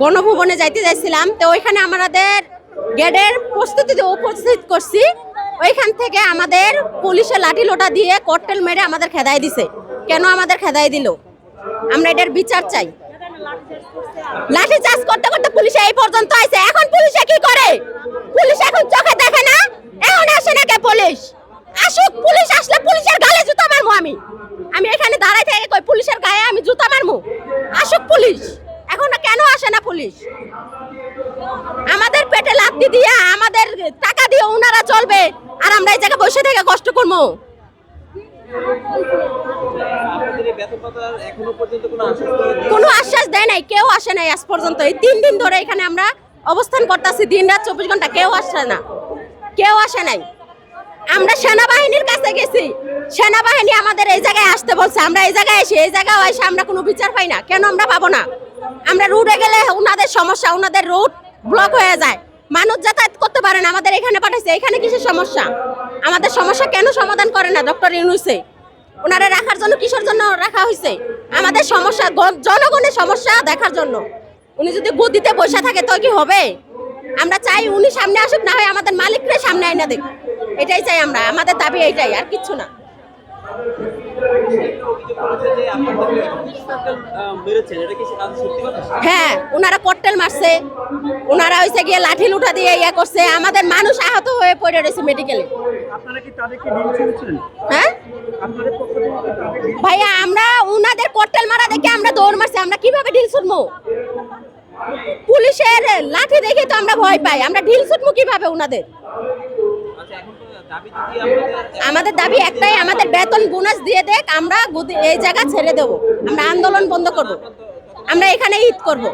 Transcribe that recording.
গণভবনে যাইতে যাইছিলাম, তো ওইখানে আমাদের গেটের প্রস্তুতি উপস্থিত করছি। ওইখান থেকে আমাদের পুলিশে লাঠি লোটা দিয়ে ককটেল মেরে আমাদের খেদাই দিছে। কেন আমাদের খেদাই দিল? আমরা এটার বিচার চাই। লাঠি চার্জ করতে করতে পুলিশে এই পর্যন্ত আইছে। এখন পুলিশে কি করে? পুলিশ এখন চোখে দেখে না। এখন আসে না কে পুলিশ? আসুক পুলিশ, আসলে পুলিশের গালে জুতা মারমু আমি। আমি এখানে দাঁড়াই থেকে কই, পুলিশের গায়ে আমি জুতা মারমু আসুক পুলিশ। এখন কেন আসে না পুলিশ? আমাদের পেটে লাথি দিয়ে, আমাদের টাকা দিয়ে ওনারা চলবে, আর আমরা এই জায়গায় বসে থেকে কষ্ট করব। কোনো আশ্বাস দেয় নাই, কেউ আসে নাই আজ পর্যন্ত। এই তিন দিন ধরে এখানে আমরা অবস্থান করতেছি, দিন রাত চব্বিশ ঘণ্টা কেউ আসে না। কেউ আসে নাই। আমরা সেনাবাহিনীর কাছে গেছি। সেনাবাহিনী আমাদের এই জায়গায় আসতে বলছে, আমরা এই জায়গায় এসে এই জায়গায় এসে আমরা কোনো বিচার পাই না। কেন আমরা পাবো না? আমরা রুটে গেলে ওনাদের সমস্যা, ওনাদের রুট ব্লক হয়ে যায়। মানুষ যাতায়াত করতে পারে না, আমাদের এখানে পাঠাইছে, এখানে কিসের সমস্যা? আমাদের সমস্যা কেন সমাধান করে না ডক্টর ইউনুসে? ওনারা রাখার জন্য কিসের জন্য রাখা হয়েছে আমাদের সমস্যা জনগণের সমস্যা দেখার জন্য। উনি যদি গদিতে বসে থাকে, তো কি হবে? আমরা চাই উনি সামনে আসুক, না হয় আমাদের মালিকরা সামনে আইনা দেখ। এটাই চাই আমরা, আমাদের দাবি এইটাই, আর কিচ্ছু না। হ্যাঁ ওনারা কট্টেল মারছে। ওনারা হয়েছে গিয়ে লাঠি লুঠা দিয়ে ইয়ে করছে। আমাদের মানুষ আহত হয়ে পড়ে রয়েছে মেডিকেলে আপনারা কি তাদেরকে ডিল শুনছেন হ্যাঁ? ভাইয়া আমরা ওনাদের কট্টেল মারা দেখে আমরা দৌড় মারছি। আমরা কীভাবে ঢিল ছুটবো পুলিশের লাঠি দেখে তো আমরা ভয় পাই। আমরা ঢিল ছুটবো কীভাবে ওনাদের আচ্ছা এখন তো দাবি যদি আপনাদের আমাদের দাবি একটাই, আমাদের বেতন বোনাস দিয়ে দেখ, আমরা এই জায়গা ছেড়ে দেব। আমরা আন্দোলন বন্ধ করব। আমরা এখানে ঈদ করব।